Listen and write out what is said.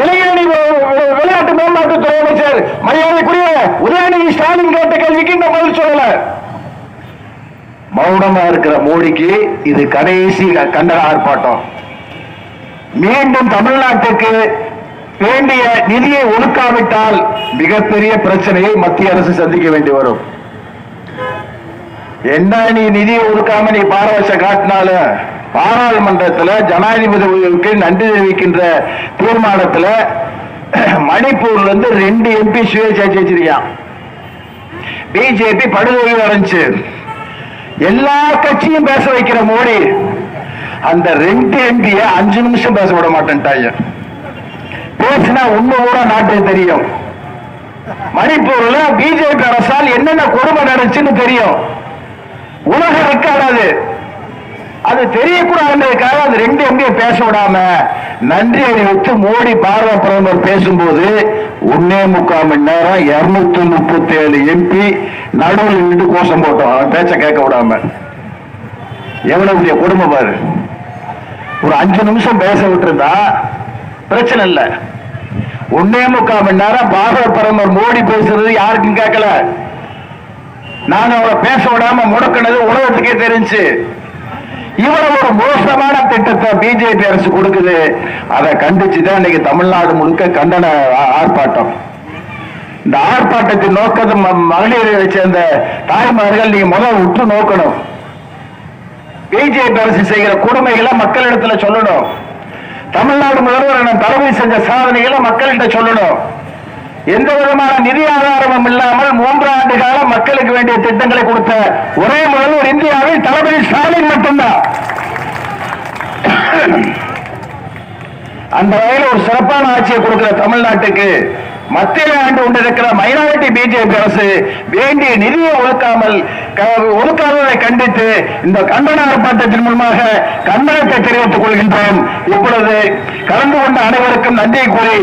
இளைஞரணி விளையாட்டு மேம்பாட்டுத்துறை அமைச்சர் மரியாதைக்குரிய உதயநிதி ஸ்டாலின் கேட்ட கேள்விக்கு இந்த பதில் சொல்லல. மௌனமா இருக்கிற மோடிக்கு இது கடைசி கண்டன ஆர்ப்பாட்டம். மீண்டும் தமிழ்நாட்டுக்கு வேண்டிய நிதியை ஒழுக்காவிட்டால் மிகப்பெரிய பிரச்சனையை மத்திய அரசு சந்திக்க வேண்டி வரும். என்ன நீ நிதியை ஒழுக்காம நீ பாரபட்சம் காட்டினாலும்? பாராளுமன்றத்தில் ஜனாதிபதிக்கு நன்றி தெரிவிக்கின்ற தீர்மானத்தில் மணிப்பூர்ல இருந்து ரெண்டு எம்பி சுயேட்சை வச்சிருக்கான். பிஜேபி படுகொலை அடைஞ்சு எல்லா கட்சியும் பேச வைக்கிற மோடி. அந்த ரெண்டு எம்பிய அஞ்சு நிமிஷம் பேச விட மாட்டேன்ட்டாங்க. பேசினா உண்மை கூட நாட்டுக்கு தெரியும். மணிப்பூர்ல பிஜேபி அரசால் என்னென்ன கொடுமை நடந்துச்சுன்னு தெரியும். உலக இருக்காது அது தெரியக்கூடாதுன்றதுக்காக அது ரெண்டு எம்பியை பேச விடாம நன்றி அறிவித்து மோடி பாரத பிரதமர் பேசும்போது ஒன்னே முக்கால் மணி நேரம் இருநூத்தி முப்பத்தி ஏழு எம்பி நடுவில் நின்று கோஷம் போட்டோம். அவன் பேச்ச கேட்க விடாம. எவ்வளவு கொடுமை பாரு. ஒரு அஞ்சு நிமிஷம் பேச விட்டுருந்தா பிரச்சனை இல்லை. ஒன்னே முக்கால் மணி நேரம் பாரத பிரதமர் மோடி பேசுறது யாருக்கும் கேட்கல. நாங்க அவரை பேச விடாம முடக்கினது உலகத்துக்கே தெரிஞ்சு. இவ்வளவு ஒரு மோசமான திட்டத்தை பிஜேபி அரசு கொடுக்குது. அதை கண்டிச்சுதான் இன்னைக்கு தமிழ்நாடு முழுக்க கண்டன ஆர்ப்பாட்டம். இந்த ஆர்ப்பாட்டத்தின் நோக்கத்தை ம- மகளிரை சேர்ந்த தாய்மார்கள் நீங்க முதல் உற்று நோக்கணும். பிஜேபி அரசு செய்கிற கொடுமைகளை மக்களிடத்துல சொல்லணும். தமிழ்நாடு முதல்வர் அண்ணன் தலைமை செஞ்ச சாதனைகளை மக்கள்கிட்ட சொல்லணும். எந்த விதமான நிதி ஆதாரமும் இல்லாமல் மூன்று ஆண்டு காலம் மக்களுக்கு வேண்டிய திட்டங்களை கொடுத்த ஒரே முதல்வர் இந்தியாவில் தளபதி ஸ்டாலின் மட்டும்தான். அந்த வகையில் ஒரு சிறப்பான ஆட்சியை கொடுக்கிற தமிழ்நாட்டுக்கு மத்திய ஆண்டு கொண்டிருக்கிற மைனாரிட்டி பிஜேபி அரசு வேண்டிய நிதியை ஒதுக்காமல் க- ஒதுக்காததை கண்டித்து இந்த கண்டன ஆர்ப்பாட்டத்தின் மூலமாக கண்டனத்தை தெரிவித்துக் கொள்கின்றோம். இப்பொழுது கலந்து கொண்ட அனைவருக்கும் நன்றியை கூறி